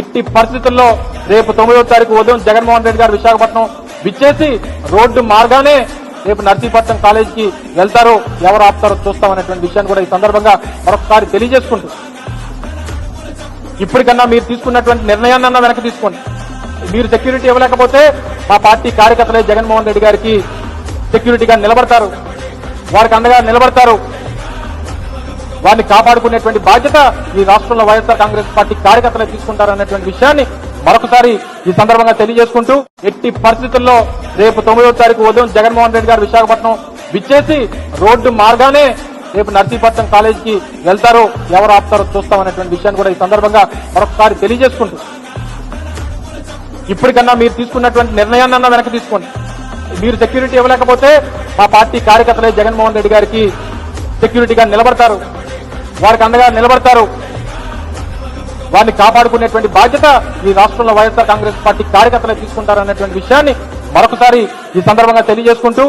ఎట్టి పరిస్థితుల్లో రేపు తొమ్మిదో తారీఖు ఉదయం జగన్మోహన్ రెడ్డి గారు విశాఖపట్నం విచ్చేసి రోడ్డు మార్గానే రేపు నర్సీపట్నం కాలేజీకి వెళ్తారో ఎవరు ఆపుతారో చూస్తామనేటువంటి విషయాన్ని కూడా ఈ సందర్భంగా మరొకసారి తెలియజేసుకుంటూ ఇప్పటికన్నా మీరు తీసుకున్నటువంటి నిర్ణయాన్ని వెనక్కి తీసుకోండి. మీరు సెక్యూరిటీ ఇవ్వలేకపోతే మా పార్టీ కార్యకర్తలే జగన్మోహన్ రెడ్డి గారికి సెక్యూరిటీగా నిలబడతారు. వారికి అండగా నిలబడతారు. వారిని కాపాడుకునేటువంటి బాధ్యత ఈ రాష్ట్రంలో వైఎస్ఆర్ కాంగ్రెస్ పార్టీ కార్యకర్తలే తీసుకుంటారనేటువంటి విషయాన్ని మరొకసారి ఈ సందర్భంగా తెలియజేసుకుంటూ ఎట్టి పరిస్థితుల్లో రేపు తొమ్మిదో తారీఖు ఉదయం జగన్మోహన్ రెడ్డి గారు విశాఖపట్నం విచ్చేసి రోడ్డు మార్గానే రేపు నర్సీపట్నం కాలేజీకి వెళ్తారో ఎవరు ఆపుతారో చూస్తామనేటువంటి విషయాన్ని కూడా ఈ సందర్భంగా మరొకసారి తెలియజేసుకుంటూ. ఇప్పటికన్నా మీరు తీసుకున్నటువంటి నిర్ణయాన్ని వెనక్కి తీసుకోండి. మీరు సెక్యూరిటీ ఇవ్వలేకపోతే మా పార్టీ కార్యకర్తలే జగన్మోహన్ రెడ్డి గారికి సెక్యూరిటీగా నిలబడతారు. వారికి అండగా నిలబడతారు. వారిని కాపాడుకునేటువంటి బాధ్యత ఈ రాష్ట్రంలో వైఎస్ఆర్ కాంగ్రెస్ పార్టీ కార్యకర్తలు తీసుకుంటారనేటువంటి విషయాన్ని మరొకసారి ఈ సందర్భంగా తెలియజేసుకుంటూ